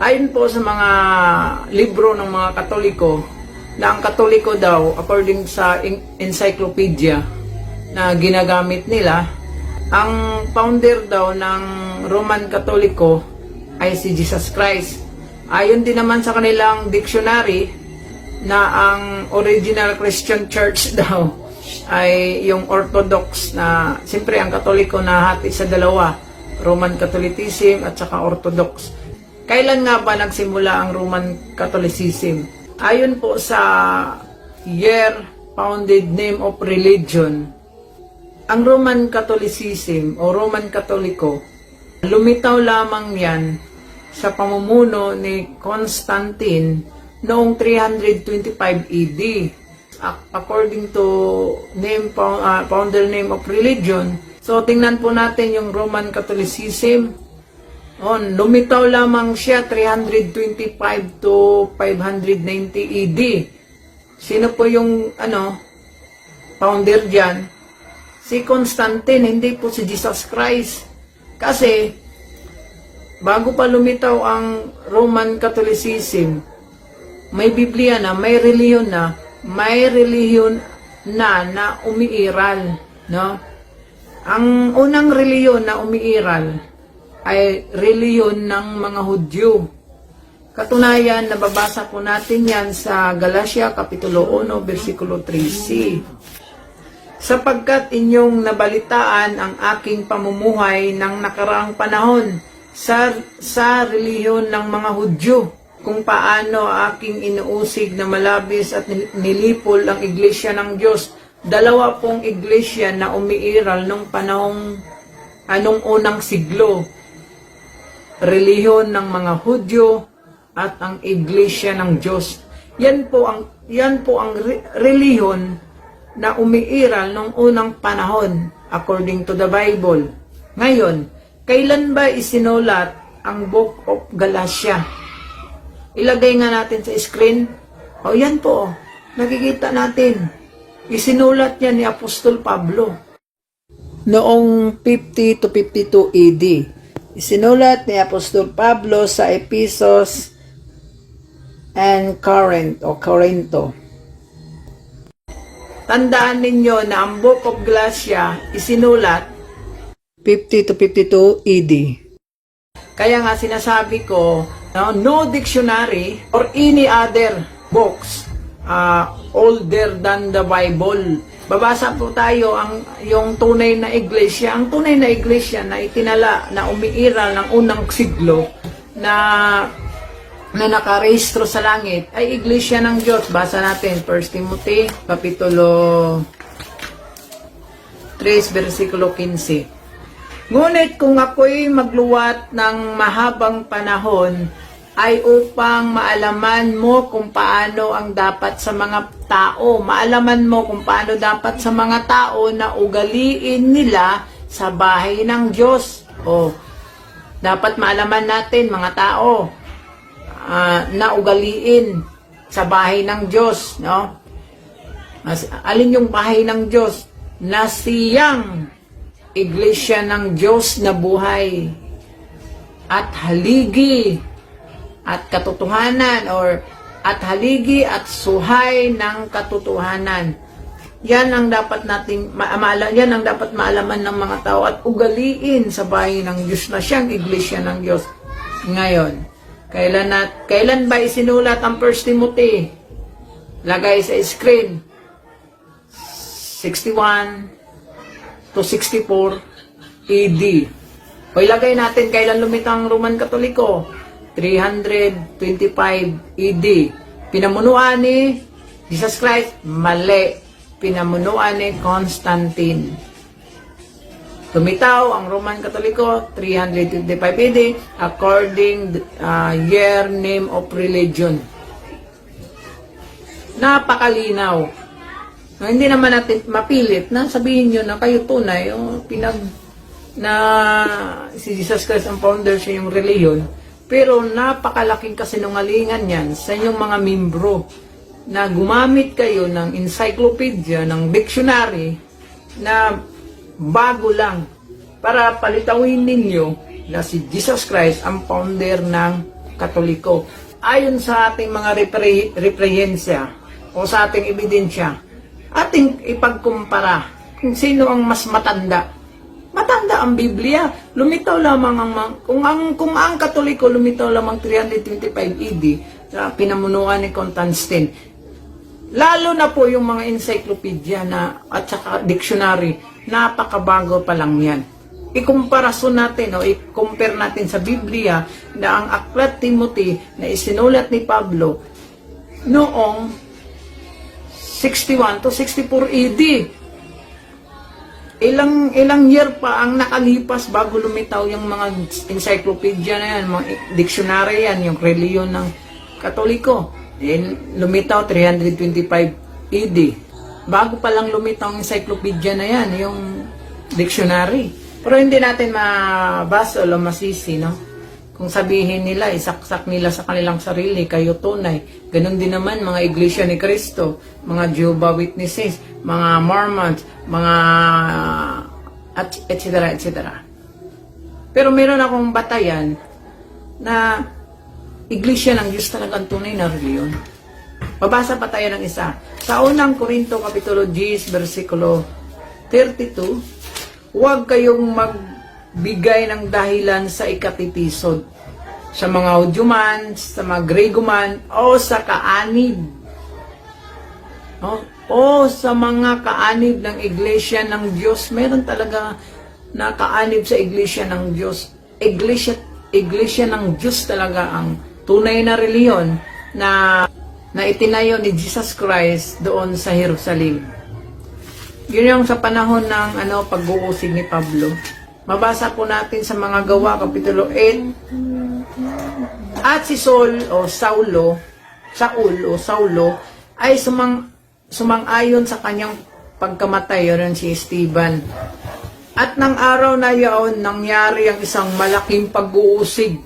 Ayon po sa mga libro ng mga Katoliko, na ang Katoliko daw, according sa en- encyclopedia na ginagamit nila, ang founder daw ng Roman Katoliko ay si Jesus Christ. Ayon din naman sa kanilang dictionary na ang original Christian Church daw ay yung Orthodox na, siyempre ang Katoliko na hati sa dalawa, Roman Catholicism at saka Orthodox. Kailan nga ba nagsimula ang Roman Catholicism? Ayon po sa year, founded name of religion, ang Roman Catholicism o Roman Katoliko, lumitaw lamang yan sa pamumuno ni Constantine noong 325 AD. Ac- According to name ah, founder name of religion, so tingnan po natin yung Roman Catholicism. On, lumitaw lamang siya 325 to 590 AD. Sino po yung ano founder diyan? Si Constantine, hindi po si Jesus Christ. Kasi bago pa lumitaw ang Roman Catholicism, may Biblia na, may reliyon na, may reliyon na na umiiral, no? Ang unang reliyon na umiiral ay reliyon ng mga Hudyo. Katunayan, nababasa po natin yan sa Galatia Kapitulo 1, versikulo 3c. Sapagkat inyong nabalitaan ang aking pamumuhay ng nakaraang panahon sa, sa reliyon ng mga Hudyo, kung paano aking inuusig na malabis at nil- nilipol ang iglesia ng Diyos. Dalawa pong iglesia na umiiral nung panahong anong unang siglo. Reliyon ng mga Hudyo at ang iglesia ng Diyos. Yan po ang yan po ang re- reliyon na umiiral nung unang panahon according to the Bible. Ngayon, kailan ba isinulat ang Book of Galatia? Ilagay nga natin sa screen. O yan po, nakikita natin. Isinulat yan ni Apostol Pablo. Noong 50 to 52 AD, isinulat ni Apostol Pablo sa Ephesus and Corinth o Corinto. Tandaan ninyo na ang Book of Galatia isinulat 50 to 52 AD. Kaya nga sinasabi ko, no, no dictionary or any other books uh, older than the Bible. Babasa po tayo ang yung tunay na iglesia, ang tunay na iglesia na itinala na umiiral ng unang siglo na na nakarehistro sa langit ay iglesia ng Diyos. Basa natin 1 Timothy kapitulo 3 versikulo 15. Ngunit kung ako'y magluwat ng mahabang panahon, ay upang maalaman mo kung paano ang dapat sa mga tao. Maalaman mo kung paano dapat sa mga tao na ugaliin nila sa bahay ng Diyos. O, dapat maalaman natin mga tao ah, na ugaliin sa bahay ng Diyos, no? Mas, alin yung bahay ng Diyos? Na siyang iglesia ng Diyos na buhay at haligi at katotohanan or at haligi at suhay ng katotohanan. Yan ang dapat nating maala, yan ang dapat maalaman ng mga tao at ugaliin sa bahay ng Diyos na siyang iglesia ng Diyos. Ngayon, kailan nat kailan ba isinulat ang 1 Timothy? Lagay sa screen. 61 to 64 AD. O ilagay natin kailan lumitaw ang Roman Katoliko. 325 AD. Pinamunuan ni Jesus Christ, mali. Pinamunuan ni Constantine. Lumitaw ang Roman Katoliko 325 AD according uh, year name of religion. Napakalinaw. No, hindi naman natin mapilit na sabihin nyo na kayo tunay o pinag na si Jesus Christ ang founder siya yung reliyon. Pero napakalaking kasinungalingan yan sa inyong mga membro na gumamit kayo ng encyclopedia, ng dictionary na bago lang para palitawin ninyo na si Jesus Christ ang founder ng Katoliko. Ayon sa ating mga repre- reprehensya o sa ating ebidensya, ating ipagkumpara kung sino ang mas matanda. Matanda ang Biblia. Lumitaw lamang ang kung ang kung ang Katoliko lumitaw lamang 325 AD sa pinamunuan ni Constantine. Lalo na po yung mga encyclopedia na at saka dictionary, napakabago pa lang yan. Ikumparason natin o i-compare natin sa Biblia na ang Aklat Timothy na isinulat ni Pablo noong 61 to 64 AD. Ilang ilang year pa ang nakalipas bago lumitaw yung mga encyclopedia na yan, mga dictionary yan, yung reliyon ng Katoliko. Eh, lumitaw 325 AD. Bago pa lang lumitaw ang encyclopedia na yan, yung dictionary. Pero hindi natin mabasa o masisi, no? Kung sabihin nila, isaksak nila sa kanilang sarili, kayo tunay. Ganon din naman mga iglesia ni Cristo, mga Jehovah Witnesses, mga Mormons, mga at etc. etc. Pero meron akong batayan na iglesia ng Diyos talaga ang tunay na reliyon. Babasa pa tayo ng isa. Sa unang Korinto Kapitulo 10, versikulo 32, huwag kayong magbigay ng dahilan sa ikatitisod sa mga Hudyo man, sa mga Grego man, o sa kaanib. O, o sa mga kaanib ng iglesia ng Diyos. Meron talaga na kaanib sa iglesia ng Diyos. Iglesia, iglesia ng Diyos talaga ang tunay na reliyon na na itinayo ni Jesus Christ doon sa Jerusalem. Yun yung sa panahon ng ano pag-uusig ni Pablo. Mabasa po natin sa mga gawa, Kapitulo 8. At si Saul o Saulo, Saul o Saulo, ay sumang, sumang-ayon sa kanyang pagkamatay, yun si Stephen. At ng araw na yaon, nangyari ang isang malaking pag-uusig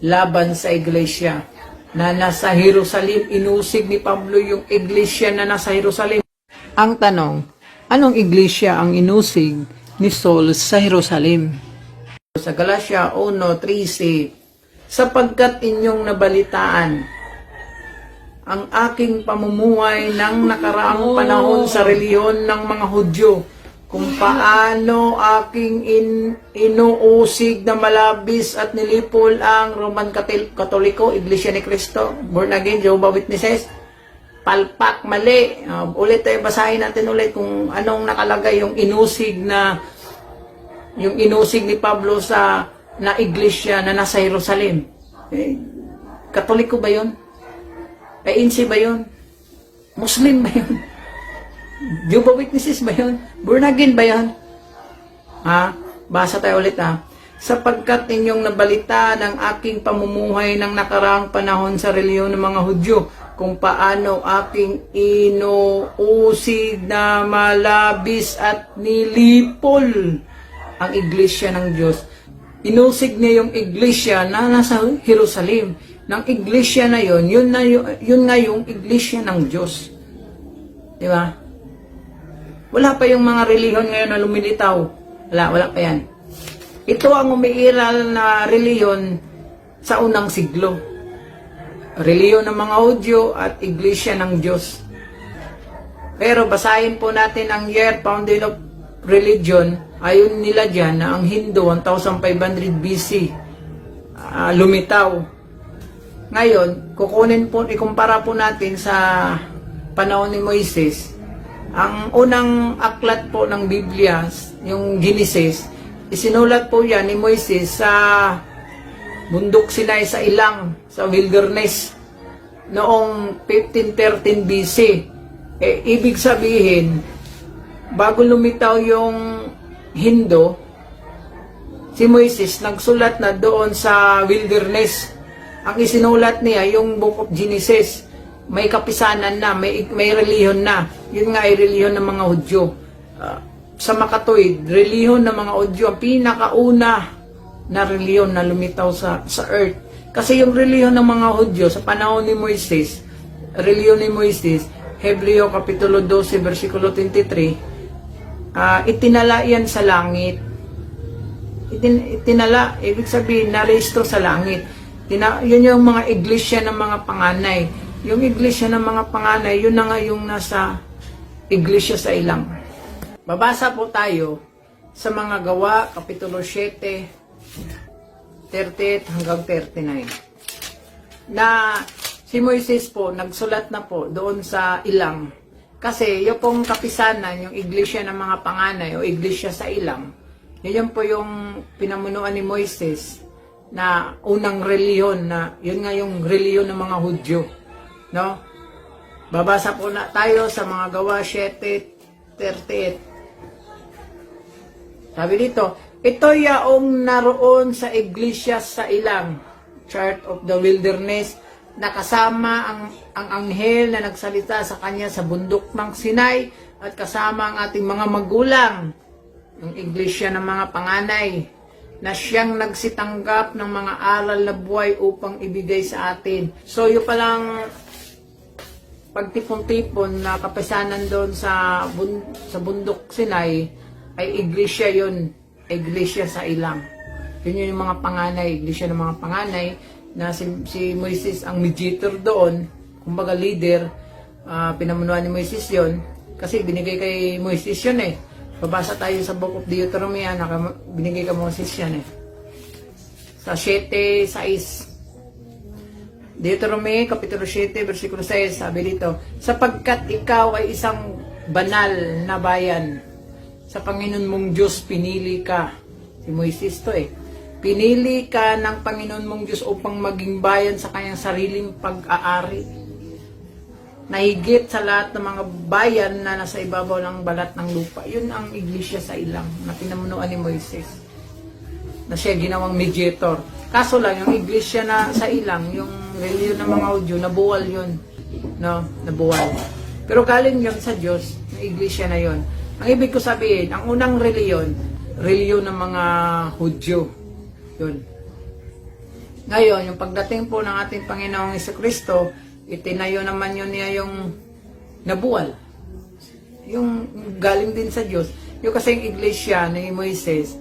laban sa iglesia na nasa Jerusalem. Inusig ni Pablo yung iglesia na nasa Jerusalem. Ang tanong, anong iglesia ang inusig ni Saul sa Jerusalem? Sa Galatia 1.13 Sapagkat inyong nabalitaan ang aking pamumuhay ng nakaraang panahon sa reliyon ng mga Hudyo kung paano aking in, inuusig na malabis at nilipol ang Roman Katoliko, Iglesia ni Cristo, born again, Jehovah Witnesses, palpak, mali. Uh, ulit tayo, basahin natin ulit kung anong nakalagay yung inusig na yung inusig ni Pablo sa na iglesia na nasa Jerusalem. Eh, Katoliko ba yun? PNC ba yun? Muslim ba yun? Jehovah Witnesses ba yun? Born again ba yun? Ha? Basa tayo ulit ha. Sapagkat inyong nabalita ng aking pamumuhay ng nakaraang panahon sa reliyon ng mga Hudyo, kung paano aking inuusig na malabis at nilipol ang iglesia ng Diyos. Inusig niya yung iglesia na nasa Jerusalem. Ng iglesia na yon, yun, na yun, yun nga yung iglesia ng Diyos. Di ba? Wala pa yung mga reliyon ngayon na lumilitaw. Wala, wala pa yan. Ito ang umiiral na reliyon sa unang siglo. Reliyon ng mga Hudyo at Iglesia ng Diyos. Pero basahin po natin ang year founding of religion. Ayon nila dyan na ang Hindu 1500 BC ah, lumitaw. Ngayon, kukunin po, ikumpara po natin sa panahon ni Moises. Ang unang aklat po ng Biblia, yung Genesis, isinulat po yan ni Moises sa bundok Sinai sa Ilang, sa wilderness, noong 1513 BC. Eh, ibig sabihin, bago lumitaw yung Hindu, si Moises nagsulat na doon sa wilderness. Ang isinulat niya, yung Book of Genesis, may kapisanan na, may, may reliyon na. Yun nga ay reliyon ng mga Hudyo. Ah, sa Makatoid, reliyon ng mga Hudyo, ang pinakauna na reliyon na lumitaw sa, sa earth. Kasi yung reliyon ng mga Hudyo sa panahon ni Moises, reliyon ni Moises, Hebreo Kapitulo 12, versikulo 23, ah, itinala yan sa langit. Itin, itinala, ibig sabihin, narehistro sa langit. Tina, yun yung mga iglesia ng mga panganay. Yung iglesia ng mga panganay, yun na nga yung nasa iglesia sa ilang. Babasa po tayo sa mga gawa, Kapitulo 7, 38 hanggang 39. Na si Moises po, nagsulat na po doon sa ilang. Kasi yung pong kapisanan, yung iglesia ng mga panganay o iglesia sa ilang, yun po yung pinamunuan ni Moises na unang reliyon na yun nga yung reliyon ng mga Hudyo. No? Babasa po na tayo sa mga gawa 7.38. Sabi dito, ito yaong naroon sa iglesia sa ilang, Chart of the Wilderness, nakasama ang, ang anghel na nagsalita sa kanya sa bundok ng Sinai at kasama ang ating mga magulang, ang iglesia ng mga panganay, na siyang nagsitanggap ng mga aral na buhay upang ibigay sa atin. So, yung palang pagtipon-tipon na kapisanan doon sa bun, sa bundok Sinai ay iglesia yun, iglesia sa ilang. Yun yun yung mga panganay, iglesia ng mga panganay na si, si Moises ang mediator doon, kumbaga leader, ah, pinamunuan ni Moises yun kasi binigay kay Moises yun eh. Babasa tayo sa Book of Deuteronomy, ah, naka, binigay kay Moses yan eh. Sa 7, 6, Deuteronomy, Kapitulo 7, versikulo 6, sabi dito, Sapagkat ikaw ay isang banal na bayan, sa Panginoon mong Diyos pinili ka. Si Moises to eh. Pinili ka ng Panginoon mong Diyos upang maging bayan sa kanyang sariling pag-aari. Nahigit sa lahat ng mga bayan na nasa ibabaw ng balat ng lupa. Yun ang iglesia sa ilang na pinamunuan ni Moises na siya ginawang mediator. Kaso lang, yung iglesia na sa ilang, yung reliyon ng mga Hudyo, nabuwal yun. No? Nabuwal. Pero galing yun sa Diyos, yung iglesia na yun. Ang ibig ko sabihin, ang unang reliyon, reliyon ng mga Hudyo. Yun. Ngayon, yung pagdating po ng ating Panginoong Kristo, itinayo naman yun niya yung nabuwal. Yung galing din sa Diyos. Yung kasing iglesia ni Moises,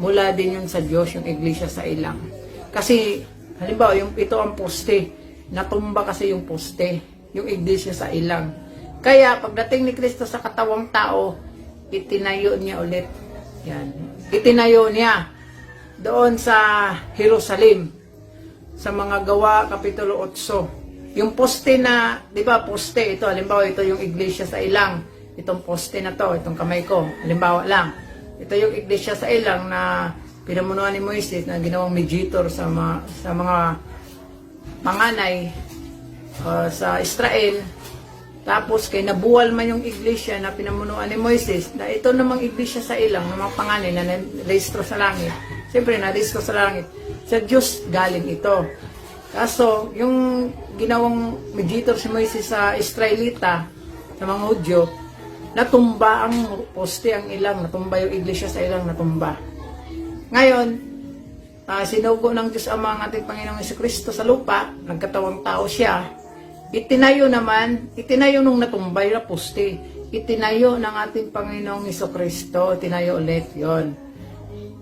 mula din yun sa Diyos, yung iglesia sa ilang. Kasi, halimbawa, yung ito ang poste. Natumba kasi yung poste, yung iglesia sa ilang. Kaya, pagdating ni Kristo sa katawang tao, itinayo niya ulit. Yan. Itinayo niya doon sa Jerusalem sa mga gawa, Kapitulo 8. Yung poste na, di ba, poste, ito, halimbawa, ito yung iglesia sa ilang. Itong poste na to, itong kamay ko, halimbawa lang. Ito yung iglesia sa ilang na pinamunuan ni Moises na ginawang mediator sa mga, sa mga panganay uh, sa Israel. Tapos kay nabuwal man yung iglesia na pinamunuan ni Moises, na ito namang iglesia sa ilang, ng mga panganay na narehistro sa langit. Siyempre, narehistro sa langit. Sa Diyos galing ito. Kaso, yung ginawang mediator si Moises sa Israelita, sa mga Hudyo, natumba ang poste ang ilang, natumba yung iglesia sa ilang, natumba. Ngayon, uh, sinugo ng Diyos ang mga ating Panginoong Kristo sa lupa, nagkatawang tao siya, itinayo naman, itinayo nung natumbay na poste, itinayo ng ating Panginoong Yesu Kristo, itinayo ulit yon.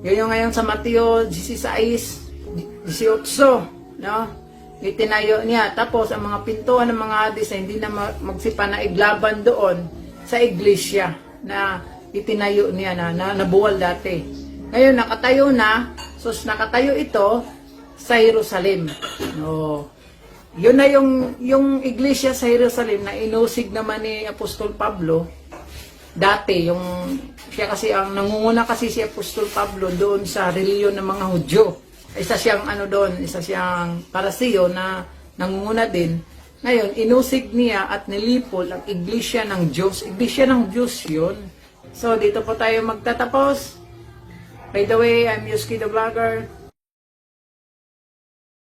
Yun yung ngayon sa Mateo 16, 18, no? Itinayo niya. Tapos, ang mga pintuan ng mga hadis ay hindi na magsipa na iglaban doon sa iglesia na itinayo niya na, na nabuwal dati. Ngayon, nakatayo na. So, nakatayo ito sa Jerusalem. No. Yun na yung, yung iglesia sa Jerusalem na inusig naman ni Apostol Pablo dati, yung siya kasi ang nangunguna kasi si Apostol Pablo doon sa reliyon ng mga Hudyo. Isa siyang ano doon, isa siyang parasiyo na nangunguna din. Ngayon, inusig niya at nilipol ang iglesia ng Diyos. Iglesia ng Diyos yun. So, dito po tayo magtatapos. By the way, I'm Yuski the Vlogger.